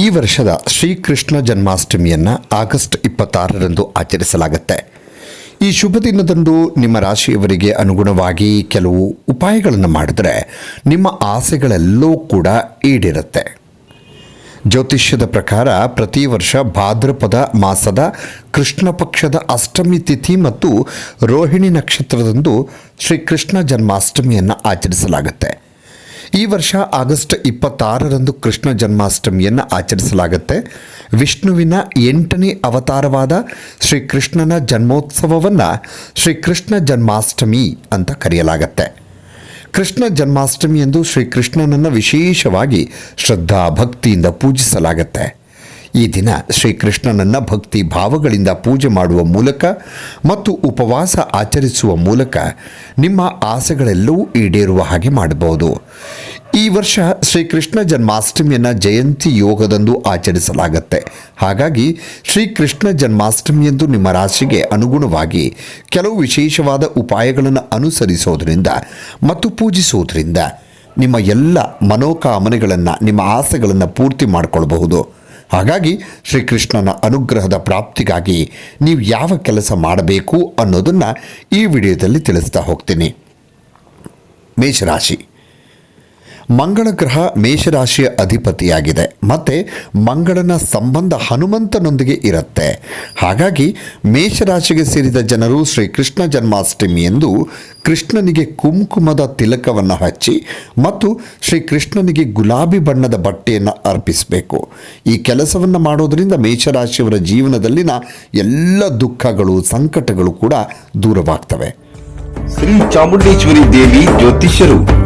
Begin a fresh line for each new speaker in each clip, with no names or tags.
ಈ ವರ್ಷದ ಶ್ರೀಕೃಷ್ಣ ಜನ್ಮಾಷ್ಟಮಿಯನ್ನು ಆಗಸ್ಟ್ ಇಪ್ಪತ್ತಾರರಂದು ಆಚರಿಸಲಾಗುತ್ತೆ. ಈ ಶುಭ ದಿನದಂದು ನಿಮ್ಮ ರಾಶಿಯವರಿಗೆ ಅನುಗುಣವಾಗಿ ಕೆಲವು ಉಪಾಯಗಳನ್ನು ಮಾಡಿದ್ರೆ ನಿಮ್ಮ ಆಸೆಗಳೆಲ್ಲವೂ ಕೂಡ ಈಡಿರುತ್ತೆ. ಜ್ಯೋತಿಷ್ಯದ ಪ್ರಕಾರ ಪ್ರತಿ ವರ್ಷ ಭಾದ್ರಪದ ಮಾಸದ ಕೃಷ್ಣ ಪಕ್ಷದ ಅಷ್ಟಮಿ ತಿಥಿ ಮತ್ತು ರೋಹಿಣಿ ನಕ್ಷತ್ರದಂದು ಶ್ರೀಕೃಷ್ಣ ಜನ್ಮಾಷ್ಟಮಿಯನ್ನು ಆಚರಿಸಲಾಗುತ್ತೆ. ಈ ವರ್ಷ ಆಗಸ್ಟ್ ಇಪ್ಪತ್ತಾರರಂದು ಕೃಷ್ಣ ಜನ್ಮಾಷ್ಟಮಿಯನ್ನು ಆಚರಿಸಲಾಗುತ್ತೆ. ವಿಷ್ಣುವಿನ ಎಂಟನೇ ಅವತಾರವಾದ ಶ್ರೀಕೃಷ್ಣನ ಜನ್ಮೋತ್ಸವವನ್ನು ಶ್ರೀಕೃಷ್ಣ ಜನ್ಮಾಷ್ಟಮಿ ಅಂತ ಕರೆಯಲಾಗತ್ತೆ. ಕೃಷ್ಣ ಜನ್ಮಾಷ್ಟಮಿ ಎಂದು ಶ್ರೀಕೃಷ್ಣನನ್ನು ವಿಶೇಷವಾಗಿ ಶ್ರದ್ಧಾ ಭಕ್ತಿಯಿಂದ ಪೂಜಿಸಲಾಗುತ್ತೆ. ಈ ದಿನ ಶ್ರೀಕೃಷ್ಣನನ್ನು ಭಕ್ತಿ ಭಾವಗಳಿಂದ ಪೂಜೆ ಮಾಡುವ ಮೂಲಕ ಮತ್ತು ಉಪವಾಸ ಆಚರಿಸುವ ಮೂಲಕ ನಿಮ್ಮ ಆಸೆಗಳೆಲ್ಲವೂ ಈಡೇರುವ ಹಾಗೆ ಮಾಡಬಹುದು. ಈ ವರ್ಷ ಶ್ರೀಕೃಷ್ಣ ಜನ್ಮಾಷ್ಟಮಿಯನ್ನು ಜಯಂತಿ ಯೋಗದಂದು ಆಚರಿಸಲಾಗುತ್ತೆ. ಹಾಗಾಗಿ ಶ್ರೀಕೃಷ್ಣ ಜನ್ಮಾಷ್ಟಮಿಯಂದು ನಿಮ್ಮ ರಾಶಿಗೆ ಅನುಗುಣವಾಗಿ ಕೆಲವು ವಿಶೇಷವಾದ ಉಪಾಯಗಳನ್ನು ಅನುಸರಿಸೋದರಿಂದ ಮತ್ತು ಪೂಜಿಸೋದ್ರಿಂದ ನಿಮ್ಮ ಎಲ್ಲ ಮನೋಕಾಮನೆಗಳನ್ನು, ನಿಮ್ಮ ಆಸೆಗಳನ್ನು ಪೂರ್ತಿ ಮಾಡಿಕೊಳ್ಬಹುದು. ಹಾಗಾಗಿ ಶ್ರೀಕೃಷ್ಣನ ಅನುಗ್ರಹದ ಪ್ರಾಪ್ತಿಗಾಗಿ ನೀವು ಯಾವ ಕೆಲಸ ಮಾಡಬೇಕು ಅನ್ನೋದನ್ನು ಈ ವಿಡಿಯೋದಲ್ಲಿ ತಿಳಿಸ್ತಾ ಹೋಗ್ತೀನಿ. ಮೇಷರಾಶಿ. ಮಂಗಳ ಗ್ರಹ ಮೇಷರಾಶಿಯ ಅಧಿಪತಿಯಾಗಿದೆ. ಮತ್ತು ಮಂಗಳನ ಸಂಬಂಧ ಹನುಮಂತನೊಂದಿಗೆ ಇರುತ್ತೆ. ಹಾಗಾಗಿ ಮೇಷರಾಶಿಗೆ ಸೇರಿದ ಜನರು ಶ್ರೀಕೃಷ್ಣ ಜನ್ಮಾಷ್ಟಮಿ ಎಂದು ಕೃಷ್ಣನಿಗೆ ಕುಂಕುಮದ ತಿಲಕವನ್ನು ಹಚ್ಚಿ ಮತ್ತು ಶ್ರೀಕೃಷ್ಣನಿಗೆ ಗುಲಾಬಿ ಬಣ್ಣದ ಬಟ್ಟೆಯನ್ನು ಅರ್ಪಿಸಬೇಕು. ಈ ಕೆಲಸವನ್ನು ಮಾಡೋದರಿಂದ ಮೇಷರಾಶಿಯವರ ಜೀವನದಲ್ಲಿನ ಎಲ್ಲ ದುಃಖಗಳು, ಸಂಕಟಗಳು ಕೂಡ ದೂರವಾಗ್ತವೆ.
ಶ್ರೀ ಚಾಮುಂಡೇಶ್ವರಿ ದೇವಿ ಜ್ಯೋತಿಷ್ಯರು.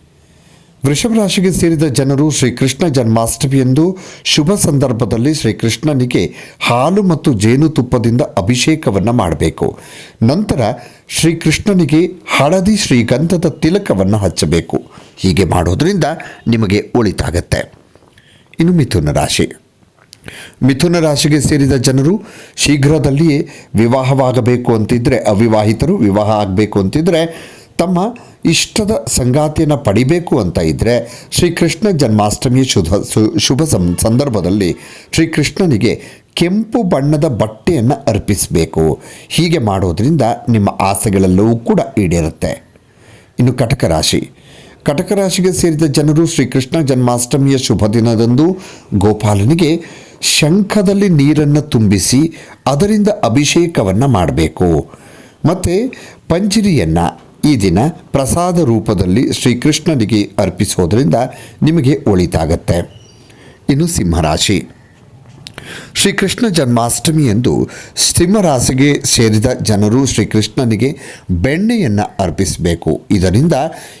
ವೃಷಭ ರಾಶಿಗೆ ಸೇರಿದ ಜನರು ಶ್ರೀಕೃಷ್ಣ ಜನ್ಮಾಷ್ಟಮಿಯಂದು ಶುಭ ಸಂದರ್ಭದಲ್ಲಿ ಶ್ರೀಕೃಷ್ಣನಿಗೆ ಹಾಲು ಮತ್ತು ಜೇನುತುಪ್ಪದಿಂದ ಅಭಿಷೇಕವನ್ನು ಮಾಡಬೇಕು. ನಂತರ ಶ್ರೀಕೃಷ್ಣನಿಗೆ ಹಳದಿ ಶ್ರೀಗಂಧದ ತಿಲಕವನ್ನು ಹಚ್ಚಬೇಕು. ಹೀಗೆ ಮಾಡೋದರಿಂದ ನಿಮಗೆ ಒಳಿತಾಗತ್ತೆ ಇನ್ನು ಮಿಥುನ ರಾಶಿ. ಮಿಥುನ ರಾಶಿಗೆ ಸೇರಿದ ಜನರು ಶೀಘ್ರದಲ್ಲಿಯೇ ವಿವಾಹವಾಗಬೇಕು ಅಂತಿದ್ರೆ, ಅವಿವಾಹಿತರು ವಿವಾಹ ಆಗಬೇಕು ಅಂತಿದ್ರೆ ತಮ್ಮ ಇಷ್ಟದ ಸಂಗಾತಿಯನ್ನು ಪಡಿಬೇಕು ಅಂತ ಇದ್ದರೆ ಶ್ರೀಕೃಷ್ಣ ಜನ್ಮಾಷ್ಟಮಿ ಶುಭ ಶುಭ ಸಂದರ್ಭದಲ್ಲಿ ಶ್ರೀಕೃಷ್ಣನಿಗೆ ಕೆಂಪು ಬಣ್ಣದ ಬಟ್ಟೆಯನ್ನು ಅರ್ಪಿಸಬೇಕು. ಹೀಗೆ ಮಾಡೋದ್ರಿಂದ ನಿಮ್ಮ ಆಸೆಗಳೆಲ್ಲವೂ ಕೂಡ ಈಡೇರುತ್ತೆ. ಇನ್ನು ಕಟಕ ರಾಶಿ. ಕಟಕ ರಾಶಿಗೆ ಸೇರಿದ ಜನರು ಶ್ರೀಕೃಷ್ಣ ಜನ್ಮಾಷ್ಟಮಿಯ ಶುಭ ದಿನದಂದು ಗೋಪಾಲನಿಗೆ ಶಂಖದಲ್ಲಿ ನೀರನ್ನು ತುಂಬಿಸಿ ಅದರಿಂದ ಅಭಿಷೇಕವನ್ನು ಮಾಡಬೇಕು. ಮತ್ತು ಪಂಜಿರಿಯನ್ನು ಈ ದಿನ ಪ್ರಸಾದ ರೂಪದಲ್ಲಿ ಶ್ರೀಕೃಷ್ಣನಿಗೆ ಅರ್ಪಿಸೋದರಿಂದ ನಿಮಗೆ ಒಳಿತಾಗತ್ತೆ. ಇನ್ನು ಸಿಂಹರಾಶಿ. ಶ್ರೀಕೃಷ್ಣ ಜನ್ಮಾಷ್ಟಮಿಯಂದು ಸಿಂಹರಾಶಿಗೆ ಸೇರಿದ ಜನರು ಶ್ರೀಕೃಷ್ಣನಿಗೆ ಬೆಣ್ಣೆಯನ್ನು ಅರ್ಪಿಸಬೇಕು. ಇದರಿಂದ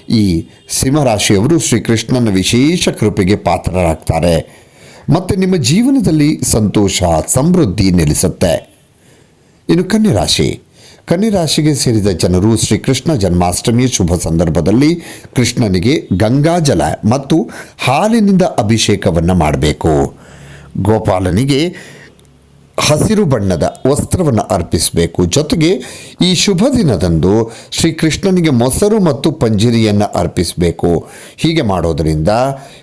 ಈ ಸಿಂಹರಾಶಿಯವರು ಶ್ರೀಕೃಷ್ಣನ ವಿಶೇಷ ಕೃಪೆಗೆ ಪಾತ್ರರಾಗ್ತಾರೆ. ಮತ್ತು ನಿಮ್ಮ ಜೀವನದಲ್ಲಿ ಸಂತೋಷ, ಸಮೃದ್ಧಿ ನೆಲೆಸುತ್ತೆ. ಇನ್ನು ಕನ್ಯಾ ರಾಶಿ ಕನ್ಯಾ ರಾಶಿಗೆ ಸೇರಿದ ಜನರು ಶ್ರೀಕೃಷ್ಣ ಜನ್ಮಾಷ್ಟಮಿಯ ಶುಭ ಸಂದರ್ಭದಲ್ಲಿ ಕೃಷ್ಣನಿಗೆ ಗಂಗಾಜಲ ಮತ್ತು ಹಾಲಿನಿಂದ ಅಭಿಷೇಕವನ್ನು ಮಾಡಬೇಕು. ಗೋಪಾಲನಿಗೆ ಹಸಿರು ಬಣ್ಣದ ವಸ್ತ್ರವನ್ನು ಅರ್ಪಿಸಬೇಕು. ಜೊತೆಗೆ ಈ ಶುಭ ದಿನದಂದು ಶ್ರೀಕೃಷ್ಣನಿಗೆ ಮೊಸರು ಮತ್ತು ಪಂಜಿರಿಯನ್ನು ಅರ್ಪಿಸಬೇಕು. ಹೀಗೆ ಮಾಡೋದರಿಂದ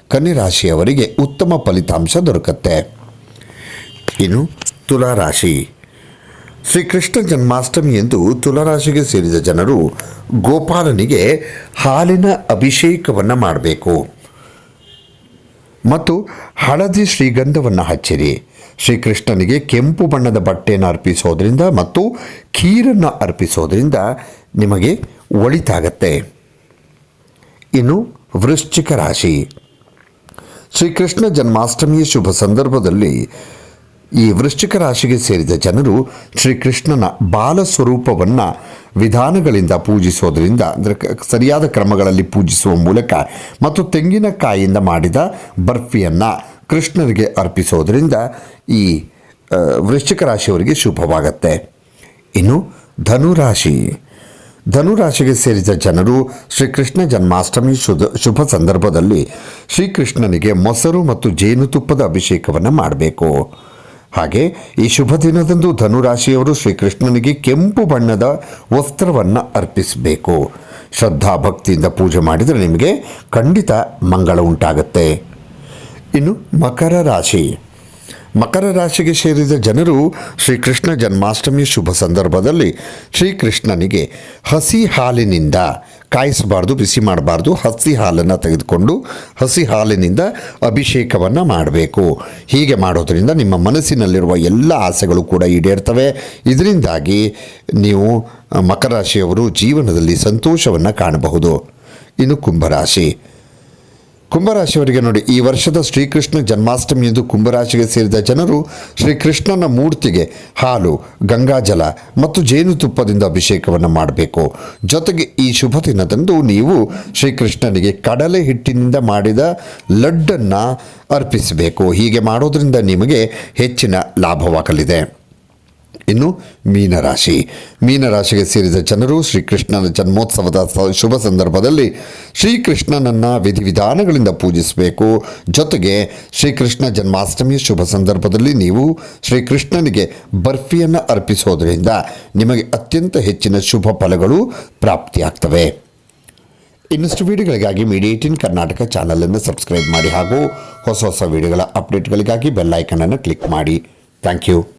ಕನ್ಯರಾಶಿಯವರಿಗೆ ಉತ್ತಮ ಫಲಿತಾಂಶ ದೊರಕುತ್ತೆ. ಇನ್ನು ತುಲಾರಾಶಿ. ಶ್ರೀಕೃಷ್ಣ ಜನ್ಮಾಷ್ಟಮಿ ಎಂದು ತುಲಾರಾಶಿಗೆ ಸೇರಿದ ಜನರು ಗೋಪಾಲನಿಗೆ ಹಾಲಿನ ಅಭಿಷೇಕವನ್ನು ಮಾಡಬೇಕು. ಮತ್ತು ಹಳದಿ ಶ್ರೀಗಂಧವನ್ನು ಹಚ್ಚಿರಿ. ಶ್ರೀಕೃಷ್ಣನಿಗೆ ಕೆಂಪು ಬಣ್ಣದ ಬಟ್ಟೆಯನ್ನು ಅರ್ಪಿಸೋದ್ರಿಂದ ಮತ್ತು ಖೀರನ್ನು ಅರ್ಪಿಸೋದ್ರಿಂದ ನಿಮಗೆ ಒಳಿತಾಗತ್ತೆ. ಇನ್ನು ವೃಶ್ಚಿಕ ರಾಶಿ. ಶ್ರೀಕೃಷ್ಣ ಜನ್ಮಾಷ್ಟಮಿಯ ಶುಭ ಸಂದರ್ಭದಲ್ಲಿ ಈ ವೃಶ್ಚಿಕ ರಾಶಿಗೆ ಸೇರಿದ ಜನರು ಶ್ರೀಕೃಷ್ಣನ ಬಾಲ ಸ್ವರೂಪವನ್ನು ವಿಧಾನಗಳಿಂದ ಪೂಜಿಸೋದರಿಂದ, ಅಂದರೆ ಸರಿಯಾದ ಕ್ರಮಗಳಲ್ಲಿ ಪೂಜಿಸುವ ಮೂಲಕ ಮತ್ತು ತೆಂಗಿನಕಾಯಿಯಿಂದ ಮಾಡಿದ ಬರ್ಫಿಯನ್ನು ಕೃಷ್ಣನಿಗೆ ಅರ್ಪಿಸೋದರಿಂದ ಈ ವೃಶ್ಚಿಕ ರಾಶಿಯವರಿಗೆ ಶುಭವಾಗತ್ತೆ. ಇನ್ನು ಧನುರಾಶಿ. ಧನುರಾಶಿಗೆ ಸೇರಿದ ಜನರು ಶ್ರೀಕೃಷ್ಣ ಜನ್ಮಾಷ್ಟಮಿ ಶುಭ ಶುಭ ಸಂದರ್ಭದಲ್ಲಿ ಶ್ರೀಕೃಷ್ಣನಿಗೆ ಮೊಸರು ಮತ್ತು ಜೇನುತುಪ್ಪದ ಅಭಿಷೇಕವನ್ನು ಮಾಡಬೇಕು. ಹಾಗೆ ಈ ಶುಭ ದಿನದಂದು ಧನುರಾಶಿಯವರು ಶ್ರೀಕೃಷ್ಣನಿಗೆ ಕೆಂಪು ಬಣ್ಣದ ವಸ್ತ್ರವನ್ನು ಅರ್ಪಿಸಬೇಕು. ಶ್ರದ್ಧಾ ಭಕ್ತಿಯಿಂದ ಪೂಜೆ ಮಾಡಿದರೆ ನಿಮಗೆ ಖಂಡಿತ ಮಂಗಳ ಉಂಟಾಗುತ್ತೆ. ಇನ್ನು ಮಕರ ರಾಶಿ. ಮಕರ ರಾಶಿಗೆ ಸೇರಿದ ಜನರು ಶ್ರೀಕೃಷ್ಣ ಜನ್ಮಾಷ್ಟಮಿ ಶುಭ ಸಂದರ್ಭದಲ್ಲಿ ಶ್ರೀಕೃಷ್ಣನಿಗೆ ಹಸಿ ಹಾಲಿನಿಂದ ಕಾಯಿಸಬಾರ್ದು, ಬಿಸಿ ಮಾಡಬಾರ್ದು, ಹಸಿ ಹಾಲನ್ನು ತೆಗೆದುಕೊಂಡು ಹಸಿ ಹಾಲಿನಿಂದ ಅಭಿಷೇಕವನ್ನು ಮಾಡಬೇಕು. ಹೀಗೆ ಮಾಡೋದರಿಂದ ನಿಮ್ಮ ಮನಸ್ಸಿನಲ್ಲಿರುವ ಎಲ್ಲ ಆಸೆಗಳು ಕೂಡ ಈಡೇರ್ತವೆ. ಇದರಿಂದಾಗಿ ನೀವು ಮಕರ ರಾಶಿಯವರು ಜೀವನದಲ್ಲಿ ಸಂತೋಷವನ್ನು ಕಾಣಬಹುದು. ಇನ್ನು ಕುಂಭರಾಶಿ ಕುಂಭರಾಶಿಯವರಿಗೆ ನೋಡಿ, ಈ ವರ್ಷದ ಶ್ರೀಕೃಷ್ಣ ಜನ್ಮಾಷ್ಟಮಿಯಂದು ಕುಂಭರಾಶಿಗೆ ಸೇರಿದ ಜನರು ಶ್ರೀಕೃಷ್ಣನ ಮೂರ್ತಿಗೆ ಹಾಲು ಗಂಗಾಜಲ ಮತ್ತು ಜೇನುತುಪ್ಪದಿಂದ ಅಭಿಷೇಕವನ್ನು ಮಾಡಬೇಕು. ಜೊತೆಗೆ ಈ ಶುಭ ದಿನದಂದು ನೀವು ಶ್ರೀಕೃಷ್ಣನಿಗೆ ಕಡಲೆ ಹಿಟ್ಟಿನಿಂದ ಮಾಡಿದ ಲಡ್ಡನ್ನು ಅರ್ಪಿಸಬೇಕು. ಹೀಗೆ ಮಾಡೋದರಿಂದ ನಿಮಗೆ ಹೆಚ್ಚಿನ ಲಾಭವಾಗಲಿದೆ. ಇನ್ನು ಮೀನರಾಶಿ. ಮೀನರಾಶಿಗೆ ಸೇರಿದ ಜನರು ಶ್ರೀಕೃಷ್ಣನ ಜನ್ಮೋತ್ಸವದ ಶುಭ ಸಂದರ್ಭದಲ್ಲಿ ಶ್ರೀಕೃಷ್ಣನನ್ನು ವಿಧಿವಿಧಾನಗಳಿಂದ ಪೂಜಿಸಬೇಕು. ಜೊತೆಗೆ ಶ್ರೀಕೃಷ್ಣ ಜನ್ಮಾಷ್ಟಮಿಯ ಶುಭ ಸಂದರ್ಭದಲ್ಲಿ ನೀವು ಶ್ರೀಕೃಷ್ಣನಿಗೆ ಬರ್ಫಿಯನ್ನು ಅರ್ಪಿಸೋದರಿಂದ ನಿಮಗೆ ಅತ್ಯಂತ ಹೆಚ್ಚಿನ ಶುಭ ಫಲಗಳು ಪ್ರಾಪ್ತಿಯಾಗ್ತವೆ. ಇನ್ನಷ್ಟು ವಿಡಿಯೋಗಳಿಗಾಗಿ ಮೀಡಿಯಾ ಕರ್ನಾಟಕ ಚಾನಲನ್ನು ಸಬ್ಸ್ಕ್ರೈಬ್ ಮಾಡಿ ಹಾಗೂ ಹೊಸ ಹೊಸ ವಿಡಿಯೋಗಳ ಅಪ್ಡೇಟ್ಗಳಿಗಾಗಿ ಬೆಲ್ ಐಕನನ್ನು ಕ್ಲಿಕ್ ಮಾಡಿ. Thank you.